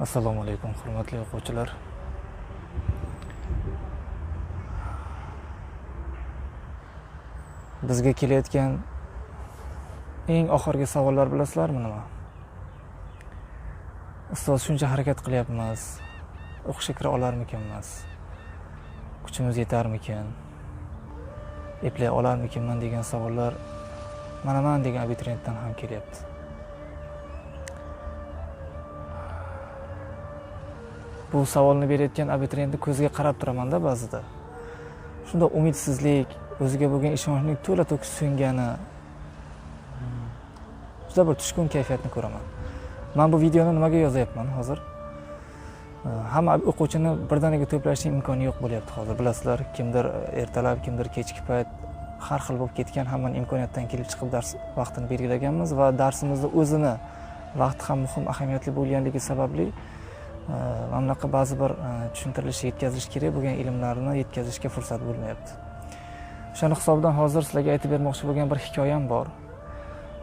assalomu alaykum hurmatli o'quvchilar. Bizga kelayotgan eng oxirgi savollar bilasizlarmi nima? Ustoz shuncha harakat qilyapmiz. O'qishga kira olarmikanmiz kuchimiz yetarmikan eplay olarmikinman degan savollar mana man degan abituriyentdan ham kelyapti. Bu savolni berayotgan abituriyentni ko'ziga qarab turamanda ba'zida. Shunda umidsizlik o'ziga bo'lgan ishonchning to'la to'kis so'ngani. Juda bir tushkun kayfiyatni ko'raman. Man bu videoni nimaga yozyapman hozir? Hamma o'quvchini birdaniga to'plashning imkoni yo'q bo'lyapti hozir. Bilasizlar kimdir ertalab kimdir kechki payt har xil bo'lib ketgan hammani imkoniyatdan kelib chiqib dars vaqtini belgilaganmiz va darsimizni o'zini vaqti ham muhim ahamiyatli bo'lganligi sababli Э, va bunaqa ba'zi bir э, tushuntirilishi yetkazish kerak bo'lgan ilmlarni yetkazishga fursat bo'lmayapti. O'shani hisobidan hozir sizlarga aytib bermoqchi bo'lgan bir hikoyam bor.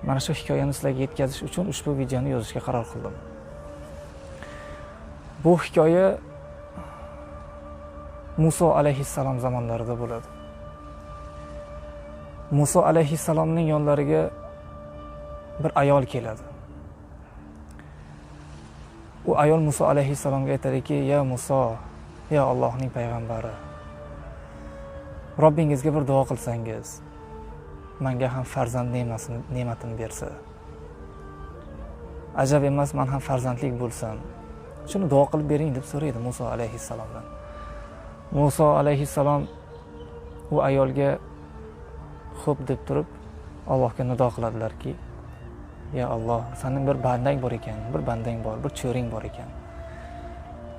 Mana shu hikoyani sizlarga yetkazish uchun ushbu videoni yozishga qaror qildim. Bu hikoya muso alayhissalom zamonlarida bo'ladi. Muso alayhissalomning yonlariga bir ayol keladi. Ayol muso alayhissalomga aytadiki ya muso ya allohning payg'ambari robbingizga bir duo qilsangiz manga ham farzand ne'matini bersa ajab emas man ham farzandlik bo'lsam shuni duo qilib bering deb so'raydi muso alayhissalomdan. Muso alayhissalom u ayolga xo'p deb turib allohga nido qiladilarki ya alloh sani bir bandang bor ekan bir bandang bor bir cho'ring bor ekan.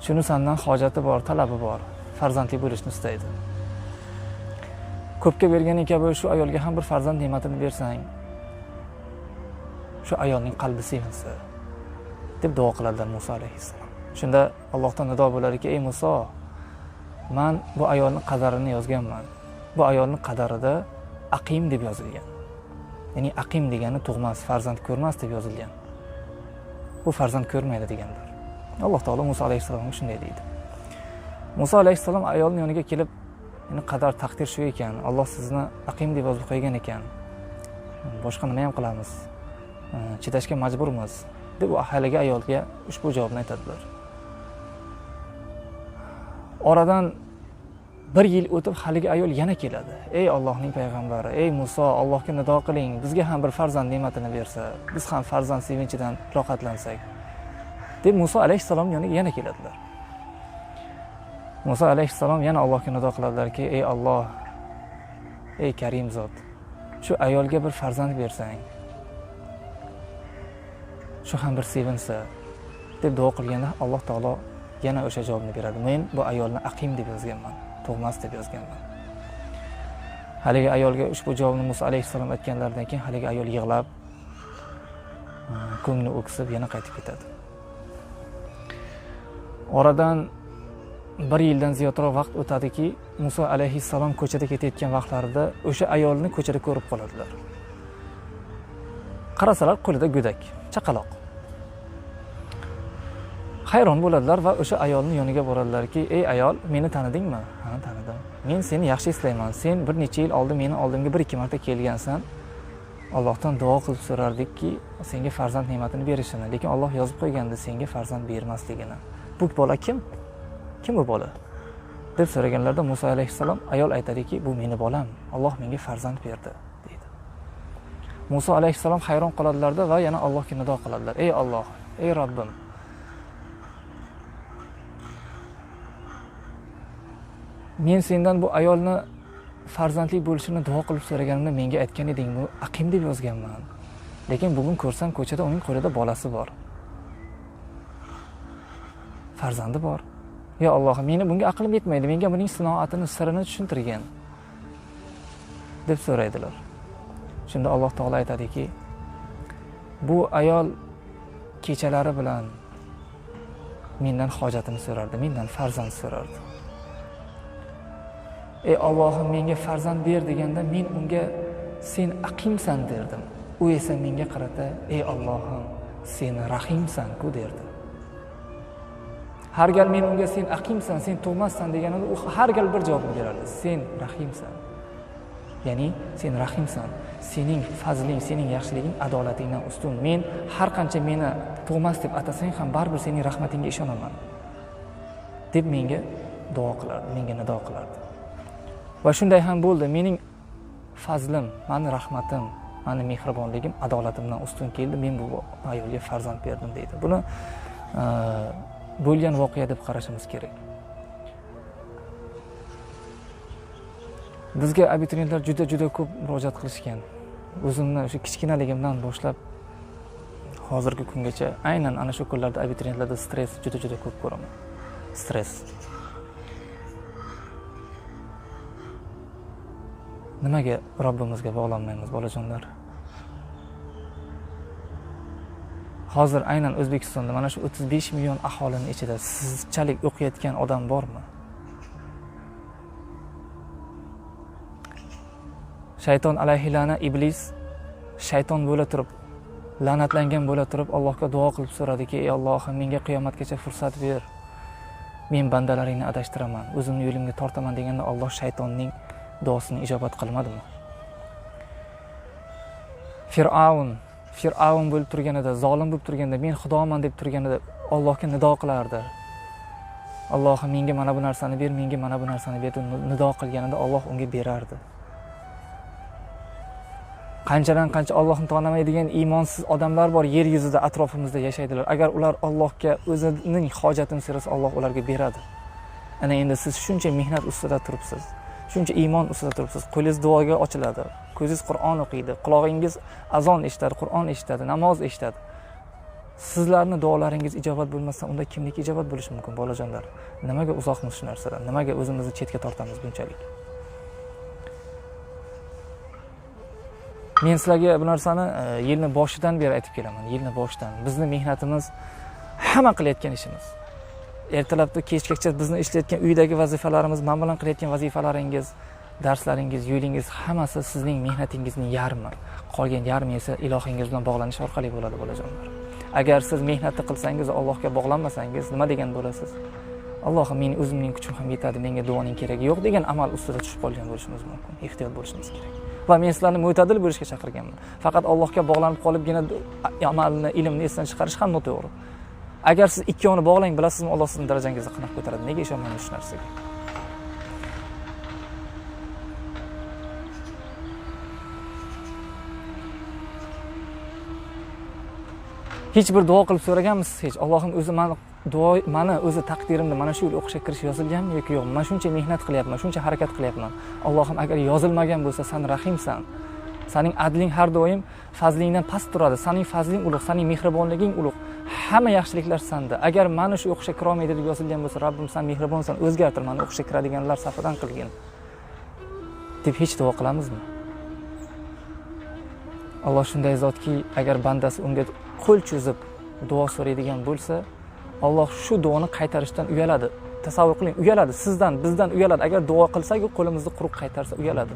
Shuni sandan hojati bor talabi bor farzandli bo'lishni istaydi. Ko'pga berganing kabi shu ayolga ham bir farzand ne'matini bersang shu ayolning qalbi sevinsa deb duo qiladilar muso alayhissalom. Shunda allohdan nido bo'ladiki ey muso man bu ayolni qadarini yozganman. Bu ayolni qadarida aqim deb yozilgan. Ya'ni aqim degani tug'mas farzand ko'rmas deb yozilgan. Bu farzand ko'rmaydi degandir. Alloh taolo muso alayhissalomga shunday deydi. Muso alayhissalom ayolni yoniga kelib endi qadar taqdir shu ekan alloh sizni aqim deb yozib qo'ygan ekan. Boshqa nima ham qilamiz? Chidashga majburmiz. deb haligi ayolga ushbu javobni aytadilar. Oradan bir yil o'tib haligi ayol yana keladi. Ey ollohning payg'ambari ey muso allohga nido qiling. Bizga ham bir farzand ne'matini bersa biz ham farzand sevinchidan rohatlansak. Deb muso alayhissalom yoniga yana keladilar. Muso alayhissalom yana allohga nido qiladilarki ey olloh ey karim zot shu ayolga bir farzand bersang shu ham bir sevinsa deb duo qilganda alloh taolo yana o'sha javobni beradi. Men bu ayolni aqim deb yozganman. Tug'mas deb yozganman. Haligi ayolga ushbu javobni muso alayhissalom aytganlaridan keyin haligi ayol yig'lab e, ko'ngli o'ksib yana qaytib ketadi. Oradan bir yildan ziyodroq vaqt o'tadiki muso alayhissalom ko'chada ketayotgan vaqtlarida o'sha ayolni ko'chada ko'rib qoladilar. Qarasalar qo'lida go'dak chaqaloq. Hayron bo'ladilar va o'sha ayolni yoniga boradilarki ey ayol meni tanidingmi? Ha tanidim. Men seni yaxshi eslayman. Sen bir necha yil oldin meni oldimga bir ikki marta kelgansan. Allohdan duo qilib so'rardikki senga farzand ne'matini berishini lekin olloh yozib qo'ygandi senga farzand bermasligini. Bu bola kim? Kim bu bola? deb so'raganlarida muso alayhissalom ayol aytadiki bu meni bolam. Alloh menga farzand berdi. deydi. Muso alayhissalom hayron qoladilarda va yana allohga nido qiladilar. Ey olloh ey robbim men sendan bu ayolni farzandli bo'lishini duo qilib so'raganimda menga aytgan eding bu aqim deb yozganman. Lekin bugun ko'rsam ko'chada uning qo'lida bolasi bor. Farzandi bor. Yo allohim meni bunga aqlim yetmaydi. Menga buning sinoatini sirini tushuntirgin deb so'raydilar. Shunda alloh taolo aytadiki bu ayol kechalari bilan mendan hojatini so'rardi mendan farzand so'rardi. Ey ollohim menga farzand ber deganda men unga sen aqimsan derdim. U esa menga qarata ey ollohim sen rahimsan-ku derdi. Har gal men unga sen aqimsan sen tug'massan deganimda u har gal bir javobni berardi. Sen rahimsan ya'ni sen rahimsan sening fazling sening yaxshiliging adolatingdan ustun. Men har qancha meni tug'mas deb atasang ham baribir sening rahmatingga ishonaman deb menga duo qilardi menga nido qilardi. Va shunday ham bo'ldi. Mening fazlim mani rahmatim mani mehribonligim adolatimdan ustun keldi. Men bu ayolga farzand berdim deydi. Buni e, bo'lgan voqea deb qarashimiz kerak. Bizga abituriyentlar juda juda ko'p murojaat qilishgan. O'zimni o'sha kichkinaligimdan boshlab hozirgi kungacha aynan ana shu kunlarda abituriyentlarda stress juda juda ko'p ko'raman. Stress. Nimaga robbimizga bog'lanmaymiz bolajonlar? Hozir aynan o'zbekistonda mana shu o'ttiz besh million aholini ichida sizchalik o'qiyotgan odam bormi? Shayton alayhilana iblis shayton bo'la turib la'natlangan bo'la turib allohga duo qilib so'radiki ey allohim menga qiyomatgacha fursat ber. Men bandalaringni adashtiraman o'zimni yo'limga tortaman deganda olloh shaytonning duosini ijobat qilmadimi? Fir'avn fir'avn bo'lib turganida zolim bo'lib turganda men xudoman deb turganida allohga nido qilardi. Allohim menga mana bu narsani ber menga mana bu narsani ber deb nido qilganida olloh unga berardi. Qanchadan qancha ollohni tanimaydigan iymonsiz odamlar bor yer yuzida atrofimizda yashaydilar. Agar ular ollohga o'zining hojatini so'rasa olloh ularga beradi. Ana endi siz shuncha mehnat ustida turibsiz. Shuncha iymon ustida turibsiz. Qo'lingiz duoga ochiladi. Ko'zingiz qur'on o'qiydi. Qulog'ingiz azon eshitadi qur'on eshitadi namoz eshitadi. Sizlarni duolaringiz ijobat bo'lmasa unda kimniki ijobat bo'lishi mumkin bolajonlar? Nimaga uzoqmiz shu narsadan nimaga o'zimizni chetga tortamiz bunchalik? Men sizlarga bu narsani e, yilni boshidan beri aytib kelaman. Yilni boshidan. Bizni mehnatimiz hamma qilayotgan ishimiz. Ertalabdan kechgacha bizni ishlayotgan uydagi vazifalarimiz man bilan qilayotgan vazifalaringiz darslaringiz yo'lingiz hammasi sizning mehnatingizning yarmi. Qolgan yarmi esa ilohingiz bilan bog'lanish orqali bo'ladi bolajonlar agar siz mehnatni qilsangiz allohga bog'lanmasangiz nima degan bo'lasiz? Allohim meni o'zimning kuchim ham yetadi menga duoning keragi yo'q degan amal ustida tushib qolgan bo'lishimiz mumkin ehtiyot bo'lishimiz kerak. Va men sizlarni mo'tadil bo'lishga chaqirganman. Faqat allohga bog'lanib qolibgina amalni ilmni esdan chiqarish ham noto'g'ri. Agar siz ikkovini bog'lang bilasizmi alloh sizni darajangizni qanaq ko'taradi? Nega ishonmaymiz shu narsaga? Hech bir duo qilib so'raganmisiz hech allohim o'zi mani duo mani o'zi taqdirimda mana shu yo'l o'qishga kirish yozilganmi yoki yo'q? Man shuncha mehnat qilyapman shuncha harakat qilyapman. Allohim agar yozilmagan bo'lsa san rahimsan. Saning adling har doim fazlingdan past turadi. Saning fazling ulug' saning mehribonliging ulug' hamma yaxshiliklar sanda. Agar mana shu o'qishga kirolmaydi deb yozilgan bo'lsa robbim san mehribonsan o'zgartir mani o'qishga kiradiganlar safidan qilgin. Deb hech duo qilamizmi? Alloh shunday zotki agar bandasi unga qo'l cho'zib duo so'raydigan bo'lsa alloh shu duoni qaytarishdan uyaladi. Tasavvur qiling uyaladi. Sizdan bizdan uyaladi. Agar duo qilsak qo'limizni quruq qaytarsa uyaladi.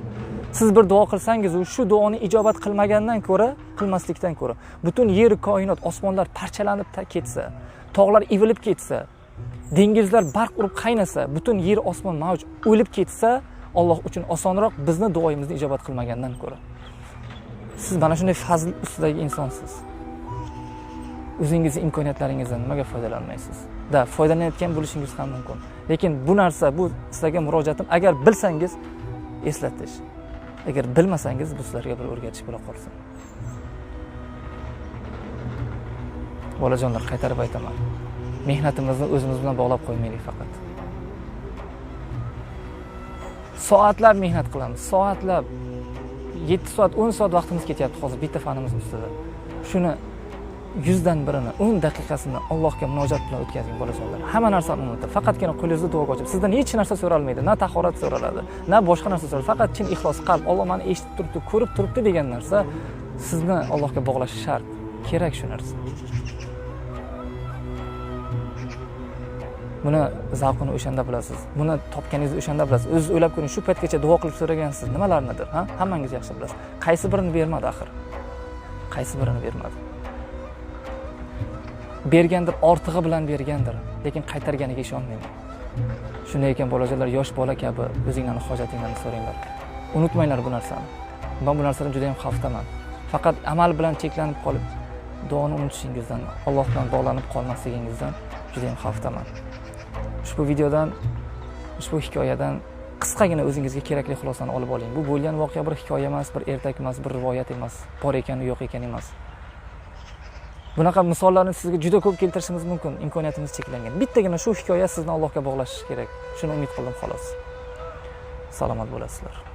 Siz bir duo qilsangiz u shu duoni ijobat qilmagandan ko'ra qilmaslikdan ko'ra butun yer koinot osmonlar parchalanib ketsa tog'lar ivilib ketsa dengizlar barq urib qaynasa butun yer osmon mavj o'lib ketsa alloh uchun osonroq bizni duoyimizni ijobat qilmagandan ko'ra. Siz mana shunday fazl ustidagi insonsiz. O'zingizni imkoniyatlaringizdan nimaga foydalanmaysiz? Da foydalanayotgan bo'lishingiz ham mumkin. Lekin bu narsa bu sizlarga murojaatim agar bilsangiz eslatish agar bilmasangiz bu sizlarga bir o'rgatish bo'la qolsin. Bolajonlar qaytarib aytaman. Mehnatimizni o'zimiz bilan bog'lab qo'ymaylik faqat. Soatlab mehnat qilamiz soatlab yetti soat o'n soat vaqtimiz ketyapti hozir bitta fanimiz ustida. Shuni yuzdan birini o'n daqiqasini allohga munojat bilan o'tkazing bolajonlar hamma narsani unutib faqatgina qo'lingizni duoga ochib sizdan hech narsa so'ralmaydi na tahorat so'raladi na boshqa narsa so'raladi. Faqat chin ixlos qalb olloh mani eshitib turibdi ko'rib turibdi degan narsa sizni allohga bog'lashi shart. Kerak shu narsa. Buni zavqini o'shanda bilasiz buni topganingizni o'shanda bilasiz. O'zingiz o'ylab ko'ring shu paytgacha duo qilib so'ragansiz nimalarnidir ha? Hammangiz yaxshi bilasiz. Qaysi birini bermadi axir? Qaysi birini bermadi? Bergandir ortig'i bilan bergandir lekin qaytarganiga ishonmayman. Shunday ekan bolajonlar yosh bola kabi o'zinglarni hojatinglarni so'ranglar. Unutmanglar bu narsani. Man bu narsadan juda yam xavfdaman faqat amal bilan cheklanib qolib duoni unutishingizdan alloh bilan bog'lanib qolmasligingizdan juda yam xavfdaman ushbu videodan ushbu hikoyadan qisqagina o'zingizga kerakli xulosani olib oling. Bu bo'lgan voqea bir hikoya emas bir ertak emas bir rivoyat emas bor ekanu yo'q ekan emas. Bunaqa misollarni sizga juda ko'p keltirishimiz mumkin imkoniyatimiz cheklangan. Bittagina shu hikoya sizni allohga bog'lashi kerak. Shuni umid qildim xolos. Salomat bo'lasizlar